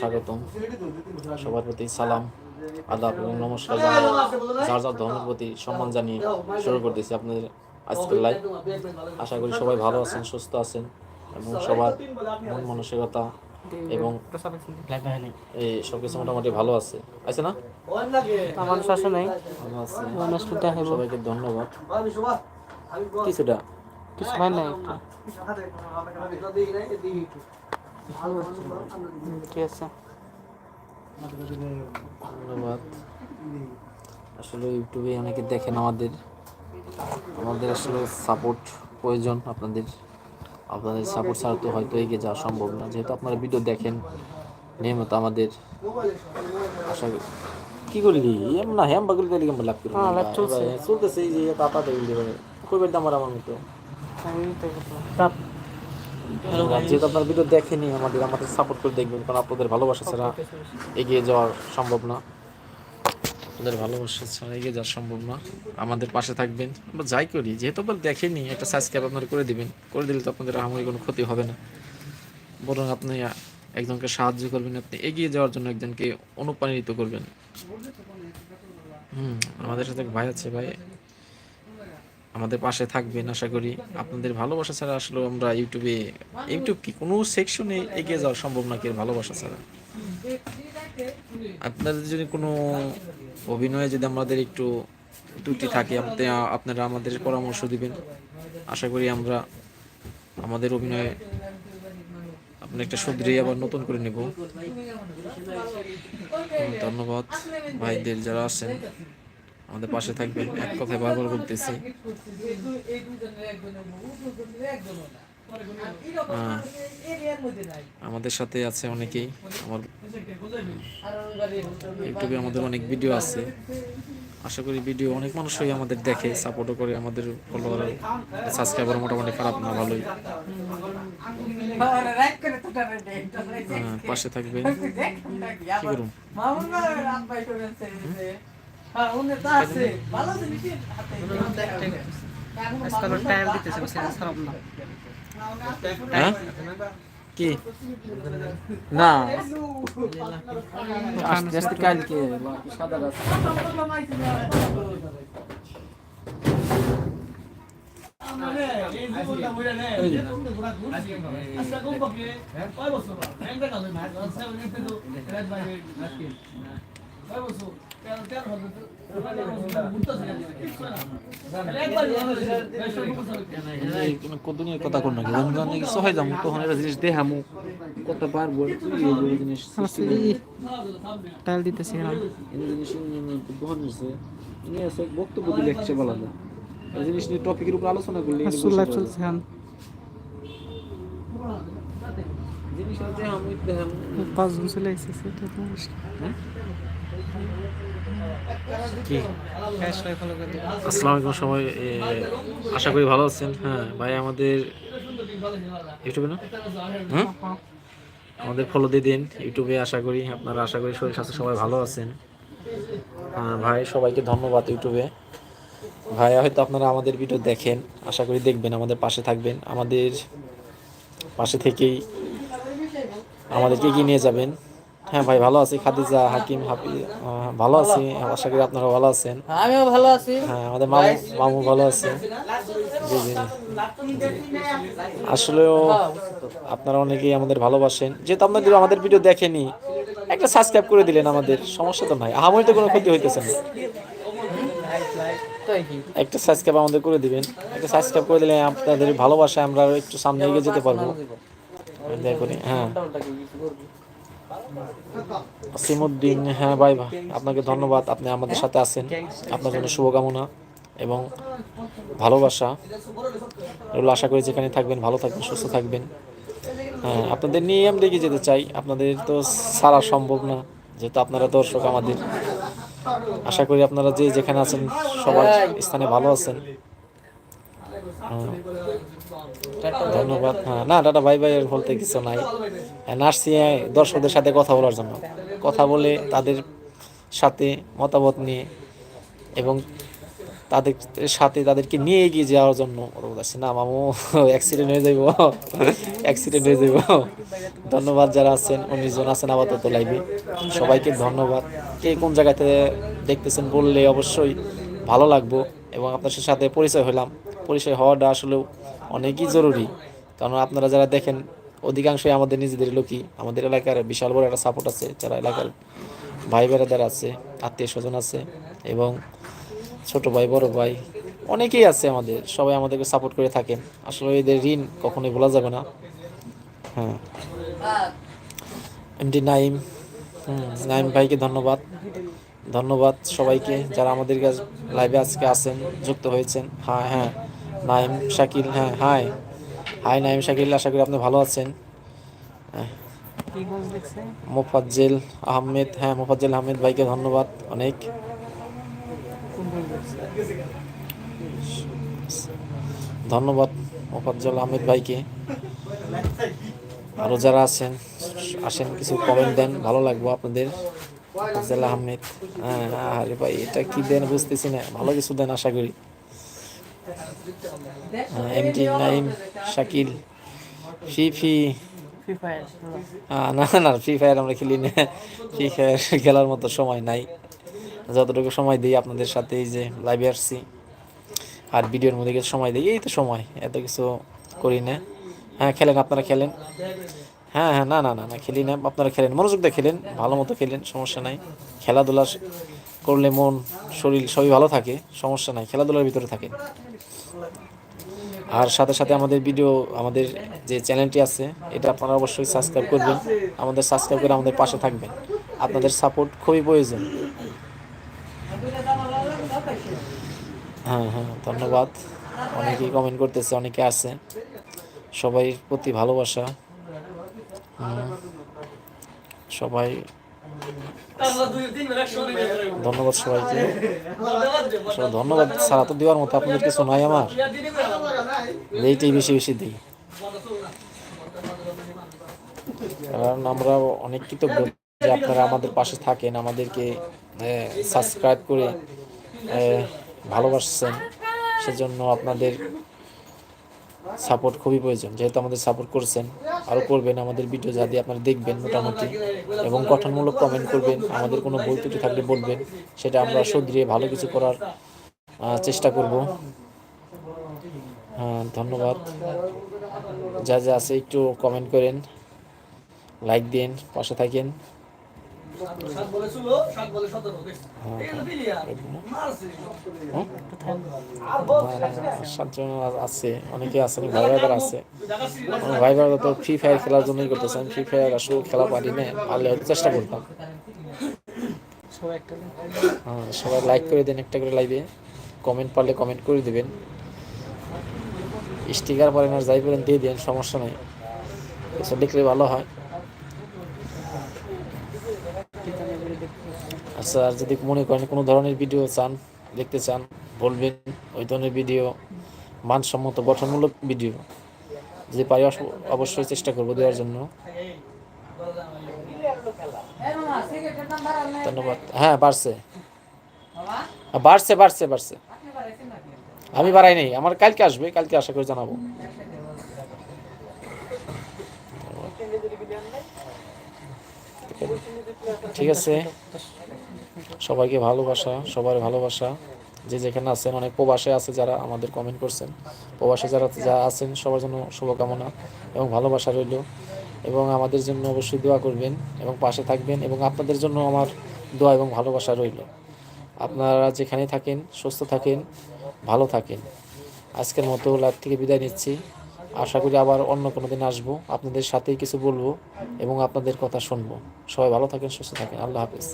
স্বাগতম। সবার প্রতি সালাম আদাব এবং নমস্কার জানিয়ে যার যার ধর্মের প্রতি সম্মান জানিয়ে শুরু করতেছি আপনাদের আজকের লাইভ আশা করি সবাই ভালো আছেন সুস্থ আছেন এবং সবার মন মানসিকতা এবং এই সব কিছু মোটামুটি ভালো আছে। আছে না? আমার শাসন নাই। মানুষ সবাইকে ধন্যবাদ। কিছুটা। কিছু হয় নাই ঠিক আছে। ধন্যবাদ। আসলে ইউটিউবে অনেকে দেখেন আমাদের। আমাদের আসলে সাপোর্ট প্রয়োজন আপনাদের। আপনাদের সাপোর্ট ছাড়া তো হয়তো এগিয়ে যাওয়া সম্ভব না। যেহেতু আপনারা ভিডিও দেখেন নিয়মিত আমাদের। আশা করি কি করি রে এম না হ্যাম বাগুল করি কেমন হ্যাঁ, লাইভ চলতেছে এই যে পাপা দিবে কইবে দাম আমার মতো? আপনার ভিডিও দেখেনি আমাদের আমাদের সাপোর্ট করে দেখবেন কারণ আপনাদের ভালোবাসা ছাড়া এগিয়ে যাওয়া সম্ভব না। আপনাদের ভালোবাসা ছাড়া এগিয়ে যাওয়া সম্ভব না। আমাদের পাশে থাকবেন। আমরা যাই করি। যেহেতু আপনার দেখেনি একটা সাবস্ক্রাইব আপনারা করে দিবেন। করে দিলে তো আপনাদের আহামরি কোনো ক্ষতি হবে না। বরং আপনি একজনকে সাহায্য করবেন আপনি এগিয়ে যাওয়ার জন্য একজনকে অনুপ্রাণিত করবেন। হুম আমাদের সাথে ভাই আছে ভাই। আমাদের পাশে থাকবেন, আশা করি আপনাদের ভালোবাসা ছাড়া আসলে আমরা ইউটিউবে, ইউটিউব কি কোনো সেকশনে এগিয়ে যাওয়া সম্ভব না কি ভালোবাসা ছাড়া? আপনাদের যদি কোনো অভিনয়ে যদি আমাদের একটু ত্রুটি থাকে, আপনি, আপনারা আমাদের পরামর্শ দিবেন। আশা করি আমরা আমাদের অভিনয়ে আপনি একটা শুধরিয়ে আবার নতুন করে নেব। ধন্যবাদ। ভাইদের যারা আছেন আমাদের পাশে থাকবেন। এক কথায় বারবার বলতেছি। আমাদের সাথে আছে অনেকেই। আমার ইউটিউবে আমাদের অনেক ভিডিও আছে। আশা করি ভিডিও অনেক মানুষই আমাদের দেখে সাপোর্টও করে আমাদের ফলোয়ার সাবস্ক্রাইবার মোটামুটি খারাপ না ভালোই। হ্যাঁ, পাশে থাকবেন। কি করুন? আজকাল টাইম দিতেছে বেশি খারাপ না। হ্যাঁ? কি? না। আস্তে আস্তে কালকে সাদা রাত। কথা নাকি? বন্ধু বান্ধব যাব তখন একটা জিনিস দেখামু কত পারব জিনিস টাইল দিতেছি জিনিস হচ্ছে নিয়ে আছে বক্তব্য দিলে একশো বলা যায় জিনিস নিয়ে টপিকের উপর আলোচনা করলে চলছে হ্যাঁ। জিনিস আছে আমি হ্যাঁ? আসসালামু আলাইকুম সবাই আশা করি ভালো আছেন। হ্যাঁ ভাই, আমাদের ইউটিউবে না? হুম? আমাদের ফলো দিয়ে দিন ইউটিউবে, আশা করি, আপনারা আশা করি শরীর স্বাস্থ্য সবাই ভালো আছেন। হ্যাঁ ভাই, সবাইকে ধন্যবাদ ইউটিউবে। ভাই, হয়তো আপনারা আমাদের ভিডিও দেখেন, আশা করি দেখবেন, আমাদের পাশে থাকবেন, আমাদের পাশে থেকেই আমাদেরকে এগিয়ে নিয়ে যাবেন। হ্যাঁ ভাই ভালো আছি। খাদিজা হাকিম হাফি ভালো আছি। আশা করি আপনারা ভালো আছেন। আমিও ভালো আছি। হ্যাঁ আমাদের মামু মামু ভালো আছে। জি জি। আসলেও আপনারা অনেকেই আমাদের ভালোবাসেন। যেহেতু আপনাদের আমাদের ভিডিও দেখেনি একটা সাবস্ক্রাইব করে দিলেন আমাদের। সমস্যা তো নাই। আমারই তো কোনো ক্ষতি হইতেছে না। একটা সাবস্ক্রাইব আমাদের করে দিবেন। একটা সাবস্ক্রাইব করে দিলে আপনাদের ভালোবাসায় আমরা একটু সামনে এগিয়ে যেতে পারব। করে হ্যাঁ। সিমুদ্দিন হ্যাঁ ভাই ভাই, আপনাকে ধন্যবাদ। আপনি আমাদের সাথে আছেন। আপনার জন্য শুভকামনা এবং ভালোবাসা। এগুলো আশা করি যেখানে থাকবেন, ভালো থাকবেন, সুস্থ থাকবেন। হ্যাঁ আপনাদের নিয়ে আমি এগিয়ে যেতে চাই। আপনাদের তো সারা সম্ভব না, যেহেতু আপনারা দর্শক আমাদের। আশা করি আপনারা যে যেখানে আছেন, সবার স্থানে ভালো আছেন। হ্যাঁ। ধন্যবাদ। হ্যাঁ না দাদা ভাই ভাই বলতে কিছু নাই। হ্যাঁ, নার্সি দর্শকদের সাথে কথা বলার জন্য। কথা বলে তাদের সাথে মতামত নিয়ে এবং তাদের সাথে তাদেরকে নিয়ে এগিয়ে যাওয়ার জন্য বলছে না মামু অ্যাক্সিডেন্ট হয়ে যাইব। অ্যাক্সিডেন্ট হয়ে যাইব। ধন্যবাদ যারা আছেন উনিশ জন আছেন আপাতত লাইভে সবাইকে ধন্যবাদ। কে কোন জায়গাতে দেখতেছেন বললে অবশ্যই ভালো লাগবো। এবং আপনার সাথে পরিচয় হলাম পরিচয় হওয়াটা আসলেও অনেকই জরুরি। কারণ আপনারা যারা দেখেন, অধিকাংশই আমাদের নিজেদের লোকই। আমাদের এলাকার বিশাল বড় একটা সাপোর্ট আছে, যারা এলাকার ভাই বেড়াদার আছে আত্মীয় স্বজন আছে এবং ছোট ভাই, বড় ভাই, অনেকেই আছে আমাদের, সবাই আমাদেরকে সাপোর্ট করে থাকেন আসলে এদের ঋণ কখনোই ভোলা যাবে না। হ্যাঁ। এমডি নাইম, হুম, নাইম ভাইকে ধন্যবাদ। ধন্যবাদ সবাইকে যারা আমাদের কাছে লাইভে আজকে আছেন, যুক্ত হয়েছেন। হ্যাঁ হ্যাঁ। নাইম শাকিল হ্যাঁ হাই হাই নাইম শাকিল আশা করি আপনি ভালো আছেন। কি মোফাজ্জেল আহমেদ হ্যাঁ মোফাজ্জেল আহমেদ ভাইকে ধন্যবাদ অনেক। ধন্যবাদ মোফাজ্জল আহমেদ ভাইকে। আরও যারা আছেন আসেন কিছু কমেন্ট দেন ভালো লাগবো আপনাদের। মোফাজ্জল আহমেদ হ্যাঁ আরে ভাই এটা কি দেন বুঝতেছি না ভালো কিছু দেন আশা করি। এমটি নাইম শাকিল ফি ফি। আহ, না না ফ্রি ফায়ার আমরা খেলি না। ফ্রি ফায়ার খেলার মতো সময় নাই। যতটুকু সময় দিই আপনাদের সাথে এই যে লাইভে আসছি। আর ভিডিওর মধ্যে কিছু সময় দিই এই তো সময় এত কিছু করি না। হ্যাঁ খেলেন আপনারা খেলেন। হ্যাঁ হ্যাঁ না না না না খেলি না। আপনারা খেলেন মনোযোগ দিয়ে খেলেন ভালো মতো খেলেন সমস্যা নাই। খেলাধুলা করলে মন, শরীর সবই ভালো থাকে, সমস্যা নাই, খেলাধুলার ভিতরে থাকে আর সাথে সাথে আমাদের ভিডিও আমাদের যে চ্যানেলটি আছে, এটা আপনারা অবশ্যই সাবস্ক্রাইব করবেন। আমাদের সাবস্ক্রাইব করে আমাদের পাশে থাকবেন। আপনাদের সাপোর্ট খুবই প্রয়োজন। হ্যাঁ হ্যাঁ ধন্যবাদ। অনেকেই কমেন্ট করতেছে, অনেকে আছে। সবাই প্রতি ভালোবাসা। সবাই ধন্যবাদ সবাইকে। ধন্যবাদ। ছাড়া তো দেওয়ার মতো আপনাদের কিছু নাই আমার। এইটাই বেশি বেশি দিই। কারণ আমরা অনেক কৃতজ্ঞ যে আপনারা আমাদের পাশে থাকেন, আমাদেরকে সাবস্ক্রাইব করে ভালোবাসছেন। সেজন্য আপনাদের সাপোর্ট খুবই প্রয়োজন। যেহেতু আমাদের সাপোর্ট করছেন, আরও করবেন আমাদের ভিডিও যা দিয়ে আপনারা দেখবেন মোটামুটি। এবং গঠনমূলক কমেন্ট করবেন, আমাদের কোনো ভুল ত্রুটি থাকলে বলবেন, সেটা আমরা শুধরিয়ে ভালো কিছু করার চেষ্টা করব। হ্যাঁ ধন্যবাদ। যা যা আছে একটু কমেন্ট করেন লাইক দিন পাশে থাকেন। সাতজন আছে অনেকে আছে অনেক ভাই ভাইদার আছে। ভাই তো ফ্রি ফায়ার খেলার জন্যই করতেছে। আমি ফ্রি ফায়ার আসলে খেলা পারি না পারলে হয়তো চেষ্টা করতাম। সবাই হ্যাঁ সবাই লাইক করে দেন একটা করে লাইভে কমেন্ট পারলে কমেন্ট করে দিবেন। স্টিকার পারেন আর যাই পারেন দিয়ে দেন সমস্যা নেই। কিছু দেখলে ভালো হয়। আর যদি মনে করেন কোনো ধরনের ভিডিও চান, দেখতে চান, বলবেন, ওই ধরনের ভিডিও মানসম্মত, গঠনমূলক ভিডিও যদি পারি অবশ্যই চেষ্টা করব দেওয়ার জন্য। ধন্যবাদ। হ্যাঁ বাড়ছে। বাড়ছে বাড়ছে বাড়ছে। আমি বাড়াই নাই, আমার কালকে আসবে, কালকে আশা করে জানাব। ঠিক আছে? সবাইকে ভালোবাসা, সবার ভালোবাসা। যে যেখানে আছেন, অনেক প্রবাসে আছে যারা আমাদের কমেন্ট করছেন। প্রবাসে যারা, যা আছেন, সবার জন্য শুভকামনা এবং ভালোবাসা রইল। এবং আমাদের জন্য অবশ্যই দোয়া করবেন এবং পাশে থাকবেন এবং আপনাদের জন্য আমার দোয়া এবং ভালোবাসা রইল। আপনারা যেখানে থাকেন, সুস্থ থাকেন, ভালো থাকেন। আজকের মতো লাইভ থেকে বিদায় নিচ্ছি। আশা করি আবার অন্য কোনো দিন আসব। আপনাদের সাথেই কিছু বলব এবং আপনাদের কথা শুনব। সবাই ভালো থাকেন, সুস্থ থাকেন। আল্লাহ হাফিজ।